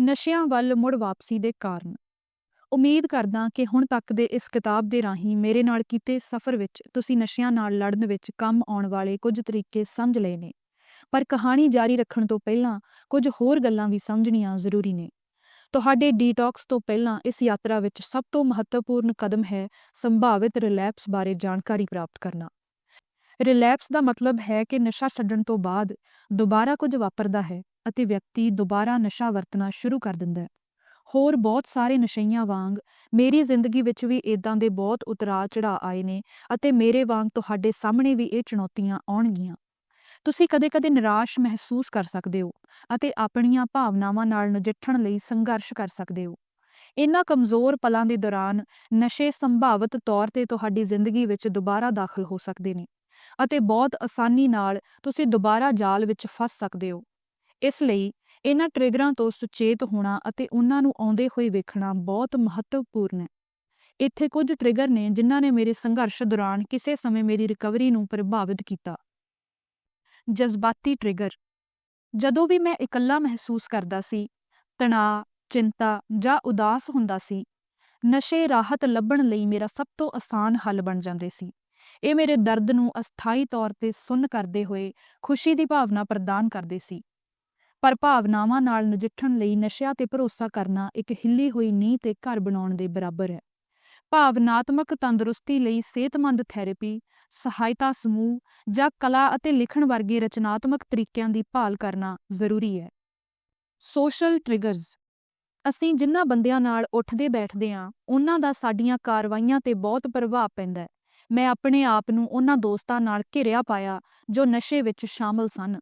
ਨਸ਼ਿਆਂ ਵੱਲ ਮੁੜ ਵਾਪਸੀ ਦੇ ਕਾਰਨ। ਉਮੀਦ ਕਰਦਾ ਕਿ ਹੁਣ ਤੱਕ ਦੇ ਇਸ ਕਿਤਾਬ ਦੇ ਰਾਹੀਂ ਮੇਰੇ ਨਾਲ ਕੀਤੇ ਸਫ਼ਰ ਵਿੱਚ ਤੁਸੀਂ ਨਸ਼ਿਆਂ ਨਾਲ ਲੜਨ ਵਿੱਚ ਕੰਮ ਆਉਣ ਵਾਲੇ ਕੁਝ ਤਰੀਕੇ ਸਮਝ ਲਏ ਨੇ। ਪਰ ਕਹਾਣੀ ਜਾਰੀ ਰੱਖਣ ਤੋਂ ਪਹਿਲਾਂ ਕੁਝ ਹੋਰ ਗੱਲਾਂ ਵੀ ਸਮਝਣੀਆਂ ਜ਼ਰੂਰੀ ਨੇ। ਤੁਹਾਡੇ ਡੀਟੌਕਸ ਤੋਂ ਪਹਿਲਾਂ ਇਸ ਯਾਤਰਾ ਵਿੱਚ ਸਭ ਤੋਂ ਮਹੱਤਵਪੂਰਨ ਕਦਮ ਹੈ ਸੰਭਾਵਿਤ ਰਿਲੈਪਸ ਬਾਰੇ ਜਾਣਕਾਰੀ ਪ੍ਰਾਪਤ ਕਰਨਾ। ਰਿਲੈਪਸ ਦਾ ਮਤਲਬ ਹੈ ਕਿ ਨਸ਼ਾ ਛੱਡਣ ਤੋਂ ਬਾਅਦ ਦੁਬਾਰਾ ਕੁਝ ਵਾਪਰਦਾ ਹੈ। ਅਤੇ ਵਿਅਕਤੀ ਦੁਬਾਰਾ ਨਸ਼ਾ ਵਰਤਣਾ ਸ਼ੁਰੂ ਕਰ ਦਿੰਦਾ ਹੈ। ਹੋਰ ਬਹੁਤ ਸਾਰੇ ਨਸ਼ਈਆਂ ਵਾਂਗ ਮੇਰੀ ਜ਼ਿੰਦਗੀ ਵਿੱਚ ਵੀ ਇਦਾਂ ਦੇ ਬਹੁਤ ਉਤਰਾਅ ਚੜਾਅ ਆਏ ਨੇ ਅਤੇ ਮੇਰੇ ਵਾਂਗ ਤੁਹਾਡੇ ਸਾਹਮਣੇ ਵੀ ਇਹ ਚੁਣੌਤੀਆਂ ਆਉਣਗੀਆਂ। ਤੁਸੀਂ ਕਦੇ-ਕਦੇ ਨਿਰਾਸ਼ ਮਹਿਸੂਸ ਕਰ ਸਕਦੇ ਹੋ ਅਤੇ ਆਪਣੀਆਂ ਭਾਵਨਾਵਾਂ ਨਾਲ ਨਜਿੱਠਣ ਲਈ ਸੰਘਰਸ਼ ਕਰ ਸਕਦੇ ਹੋ। ਇਨ੍ਹਾਂ ਕਮਜ਼ੋਰ ਪਲਾਂ ਦੇ ਦੌਰਾਨ ਨਸ਼ੇ ਸੰਭਾਵਿਤ ਤੌਰ ਤੇ ਤੁਹਾਡੀ ਜ਼ਿੰਦਗੀ ਵਿੱਚ ਦੁਬਾਰਾ ਦਾਖਲ ਹੋ ਸਕਦੇ ਨੇ ਅਤੇ ਬਹੁਤ ਆਸਾਨੀ ਨਾਲ ਤੁਸੀਂ ਦੁਬਾਰਾ ਜਾਲ ਵਿੱਚ ਫਸ ਸਕਦੇ ਹੋ। ਇਸ ਲਈ ਇਹਨਾਂ ਟ੍ਰਿਗਰਾਂ ਤੋਂ ਸੁਚੇਤ ਹੋਣਾ ਅਤੇ ਉਹਨਾਂ ਨੂੰ ਆਉਂਦੇ ਹੋਏ ਵੇਖਣਾ ਬਹੁਤ ਮਹੱਤਵਪੂਰਨ ਹੈ। ਇੱਥੇ ਕੁਝ ਟ੍ਰਿਗਰ ਨੇ ਜਿਨ੍ਹਾਂ ਨੇ ਮੇਰੇ ਸੰਘਰਸ਼ ਦੌਰਾਨ ਕਿਸੇ ਸਮੇਂ ਮੇਰੀ ਰਿਕਵਰੀ ਨੂੰ ਪ੍ਰਭਾਵਿਤ ਕੀਤਾ। ਜਜ਼ਬਾਤੀ ਟ੍ਰਿਗਰ। ਜਦੋਂ ਵੀ ਮੈਂ ਇਕੱਲਾ ਮਹਿਸੂਸ ਕਰਦਾ ਸੀ, ਤਣਾਅ, ਚਿੰਤਾ ਜਾਂ ਉਦਾਸ ਹੁੰਦਾ ਸੀ, ਨਸ਼ੇ ਰਾਹਤ ਲੱਭਣ ਲਈ ਮੇਰਾ ਸਭ ਤੋਂ ਆਸਾਨ ਹੱਲ ਬਣ ਜਾਂਦੇ ਸੀ। ਇਹ ਮੇਰੇ ਦਰਦ ਨੂੰ ਅਸਥਾਈ ਤੌਰ ਤੇ ਸੁੰਨ ਕਰਦੇ ਹੋਏ ਖੁਸ਼ੀ ਦੀ ਭਾਵਨਾ ਪ੍ਰਦਾਨ ਕਰਦੇ ਸੀ। ਪਰ ਭਾਵਨਾਵਾਂ ਨਾਲ ਨਜਿੱਠਣ ਲਈ ਨਸ਼ਿਆਂ ਤੇ ਭਰੋਸਾ ਕਰਨਾ ਇੱਕ ਹਿੱਲੀ ਹੋਈ ਨੀਂਹ ਤੇ ਘਰ ਬਣਾਉਣ ਦੇ ਬਰਾਬਰ ਹੈ। ਭਾਵਨਾਤਮਕ ਤੰਦਰੁਸਤੀ ਲਈ ਸਿਹਤਮੰਦ ਥੈਰੇਪੀ, ਸਹਾਇਤਾ ਸਮੂਹ ਜਾਂ ਕਲਾ ਅਤੇ ਲਿਖਣ ਵਰਗੇ ਰਚਨਾਤਮਕ ਤਰੀਕਿਆਂ ਦੀ ਭਾਲ ਕਰਨਾ ਜ਼ਰੂਰੀ ਹੈ। ਸੋਸ਼ਲ ਟ੍ਰਿਗਰਸ ਅਸੀਂ ਜਿਨ੍ਹਾਂ ਬੰਦਿਆਂ ਨਾਲ ਉੱਠਦੇ ਬੈਠਦੇ ਹਾਂ, ਉਹਨਾਂ ਦਾ ਸਾਡੀਆਂ ਕਾਰਵਾਈਆਂ ਤੇ ਬਹੁਤ ਪ੍ਰਭਾਵ ਪੈਂਦਾ ਹੈ। ਮੈਂ ਆਪਣੇ ਆਪ ਨੂੰ ਉਹਨਾਂ ਦੋਸਤਾਂ ਨਾਲ ਘਿਰਿਆ ਪਾਇਆ ਜੋ ਨਸ਼ੇ ਵਿੱਚ ਸ਼ਾਮਲ ਸਨ।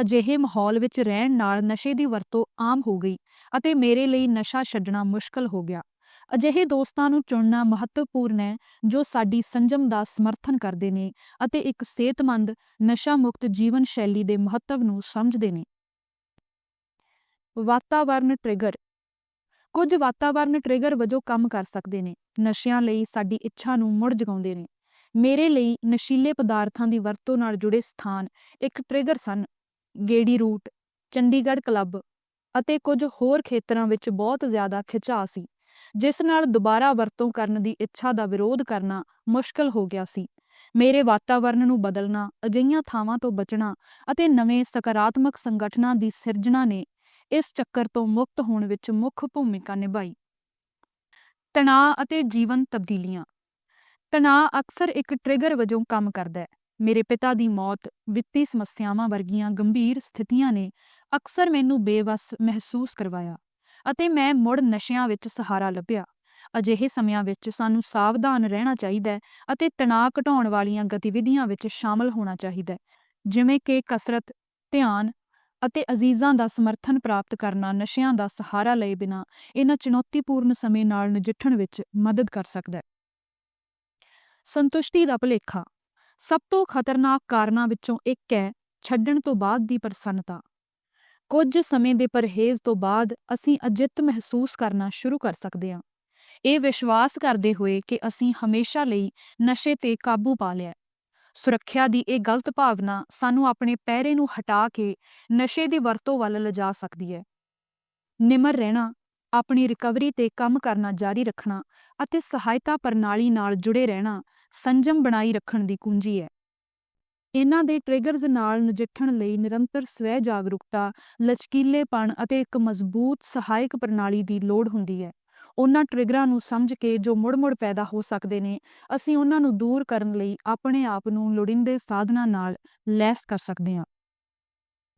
ਅਜਿਹੇ ਮਾਹੌਲ ਵਿੱਚ ਰਹਿਣ ਨਾਲ ਨਸ਼ੇ ਦੀ ਵਰਤੋਂ ਆਮ ਹੋ ਗਈ ਅਤੇ ਮੇਰੇ ਲਈ ਨਸ਼ਾ ਛੱਡਣਾ ਮੁਸ਼ਕਲ ਹੋ ਗਿਆ। ਅਜਿਹੇ ਦੋਸਤਾਂ ਨੂੰ ਚੁਣਨਾ ਮਹੱਤਵਪੂਰਨ ਹੈ ਜੋ ਸਾਡੀ ਸੰਜਮ ਦਾ ਸਮਰਥਨ ਕਰਦੇ ਨੇ ਅਤੇ ਇੱਕ ਸਿਹਤਮੰਦ ਨਸ਼ਾ ਮੁਕਤ ਜੀਵਨ ਸ਼ੈਲੀ ਦੇ ਮਹੱਤਵ ਨੂੰ ਸਮਝਦੇ ਨੇ। ਵਾਤਾਵਰਣ ਟ੍ਰਿਗਰ। ਕੁਝ ਵਾਤਾਵਰਣ ਟ੍ਰਿਗਰ ਵਜੋਂ ਕੰਮ ਕਰ ਸਕਦੇ ਨੇ, ਨਸ਼ਿਆਂ ਲਈ ਸਾਡੀ ਇੱਛਾ ਨੂੰ ਮੁੜ ਜਗਾਉਂਦੇ ਨੇ। ਮੇਰੇ ਲਈ ਨਸ਼ੀਲੇ ਪਦਾਰਥਾਂ ਦੀ ਵਰਤੋਂ ਨਾਲ ਜੁੜੇ ਸਥਾਨ ਇੱਕ ਟ੍ਰਿਗਰ ਸਨ। ਗੇੜੀ ਰੂਟ, ਚੰਡੀਗੜ੍ਹ ਕਲੱਬ ਅਤੇ ਕੁਝ ਹੋਰ ਖੇਤਰਾਂ ਵਿੱਚ ਬਹੁਤ ਜ਼ਿਆਦਾ ਖਿਚਾਅ ਸੀ, ਜਿਸ ਨਾਲ ਦੁਬਾਰਾ ਵਰਤੋਂ ਕਰਨ ਦੀ ਇੱਛਾ ਦਾ ਵਿਰੋਧ ਕਰਨਾ ਮੁਸ਼ਕਲ ਹੋ ਗਿਆ ਸੀ। ਮੇਰੇ ਵਾਤਾਵਰਣ ਨੂੰ ਬਦਲਣਾ, ਅਜਿਹੀਆਂ ਥਾਵਾਂ ਤੋਂ ਬਚਣਾ ਅਤੇ ਨਵੇਂ ਸਕਾਰਾਤਮਕ ਸੰਗਠਨਾਂ ਦੀ ਸਿਰਜਣਾ ਨੇ ਇਸ ਚੱਕਰ ਤੋਂ ਮੁਕਤ ਹੋਣ ਵਿੱਚ ਮੁੱਖ ਭੂਮਿਕਾ ਨਿਭਾਈ। ਤਣਾਅ ਅਤੇ ਜੀਵਨ ਤਬਦੀਲੀਆਂ। ਤਣਾਅ ਅਕਸਰ ਇੱਕ ਟ੍ਰਿਗਰ ਵਜੋਂ ਕੰਮ ਕਰਦਾ ਹੈ। ਮੇਰੇ ਪਿਤਾ ਦੀ ਮੌਤ ਵਿੱਤੀ ਸਮੱਸਿਆਵਾਂ ਵਰਗੀਆਂ ਗੰਭੀਰ ਸਥਿਤੀਆਂ ਨੇ ਅਕਸਰ ਮੈਨੂੰ ਬੇਵਸ ਮਹਿਸੂਸ ਕਰਵਾਇਆ ਅਤੇ ਮੈਂ ਮੁੜ ਨਸ਼ਿਆਂ ਵਿੱਚ ਸਹਾਰਾ ਲੱਭਿਆ। ਅਜਿਹੇ ਸਮਿਆਂ ਵਿੱਚ ਸਾਨੂੰ ਸਾਵਧਾਨ ਰਹਿਣਾ ਚਾਹੀਦਾ ਹੈ ਅਤੇ ਤਣਾਅ ਘਟਾਉਣ ਵਾਲੀਆਂ ਗਤੀਵਿਧੀਆਂ ਵਿੱਚ ਸ਼ਾਮਲ ਹੋਣਾ ਚਾਹੀਦਾ ਹੈ, ਜਿਵੇਂ ਕਿ ਕਸਰਤ, ਧਿਆਨ ਅਤੇ ਅਜ਼ੀਜ਼ਾਂ ਦਾ ਸਮਰਥਨ ਪ੍ਰਾਪਤ ਕਰਨਾ ਨਸ਼ਿਆਂ ਦਾ ਸਹਾਰਾ ਲਏ ਬਿਨਾਂ ਇਹਨਾਂ ਚੁਣੌਤੀਪੂਰਨ ਸਮੇਂ ਨਾਲ ਨਜਿੱਠਣ ਵਿੱਚ ਮਦਦ ਕਰ ਸਕਦਾ ਹੈ। ਸੰਤੁਸ਼ਟੀ ਦਾ ਭੁਲੇਖਾ ਸਭ ਤੋਂ ਖਤਰਨਾਕ ਕਾਰਨਾਂ ਵਿੱਚੋਂ ਇੱਕ ਹੈ ਛੱਡਣ ਤੋਂ ਬਾਅਦ ਦੀ ਪ੍ਰਸੰਨਤਾ। ਕੁਝ ਸਮੇਂ ਦੇ ਪਰਹੇਜ਼ ਤੋਂ ਬਾਅਦ ਅਸੀਂ ਅਜਿੱਤ ਮਹਿਸੂਸ ਕਰਨਾ ਸ਼ੁਰੂ ਕਰ ਸਕਦੇ ਹਾਂ। ਇਹ ਵਿਸ਼ਵਾਸ ਕਰਦੇ ਹੋਏ ਕਿ ਅਸੀਂ ਹਮੇਸ਼ਾ ਲਈ ਨਸ਼ੇ ਤੇ ਕਾਬੂ ਪਾ ਲਿਆ ਸੁਰੱਖਿਆ ਦੀ ਇਹ ਗਲਤ ਭਾਵਨਾ ਸਾਨੂੰ ਆਪਣੇ ਪਹਿਰੇ ਨੂੰ ਹਟਾ ਕੇ ਨਸ਼ੇ ਦੀ ਵਰਤੋਂ ਵੱਲ ਲਿਜਾ ਸਕਦੀ ਹੈ। ਨਿਮਰ ਰਹਿਣਾ ਆਪਣੀ ਰਿਕਵਰੀ ਤੇ ਕੰਮ ਕਰਨਾ ਜਾਰੀ ਰੱਖਣਾ ਅਤੇ ਸਹਾਇਤਾ ਪ੍ਰਣਾਲੀ ਨਾਲ ਜੁੜੇ ਰਹਿਣਾ ਸੰਜਮ ਬਣਾਈ ਰੱਖਣ ਦੀ ਕੁੰਜੀ ਹੈ। ਇਹਨਾਂ ਦੇ ਟ੍ਰਿਗਰਸ ਨਾਲ ਨਜਿੱਠਣ ਲਈ ਨਿਰੰਤਰ ਸਵੈ ਜਾਗਰੂਕਤਾ ਲਚਕੀਲੇਪਣ ਅਤੇ ਇੱਕ ਮਜ਼ਬੂਤ ਸਹਾਇਕ ਪ੍ਰਣਾਲੀ ਦੀ ਲੋੜ ਹੁੰਦੀ ਹੈ। ਉਹਨਾਂ ਟ੍ਰਿਗਰਾਂ ਨੂੰ ਸਮਝ ਕੇ ਜੋ ਮੁੜ-ਮੁੜ ਪੈਦਾ ਹੋ ਸਕਦੇ ਨੇ, ਅਸੀਂ ਉਹਨਾਂ ਨੂੰ ਦੂਰ ਕਰਨ ਲਈ ਆਪਣੇ ਆਪ ਨੂੰ ਲੋੜੀਂਦੇ ਸਾਧਨਾਂ ਨਾਲ ਲੈਸ ਕਰ ਸਕਦੇ ਹਾਂ।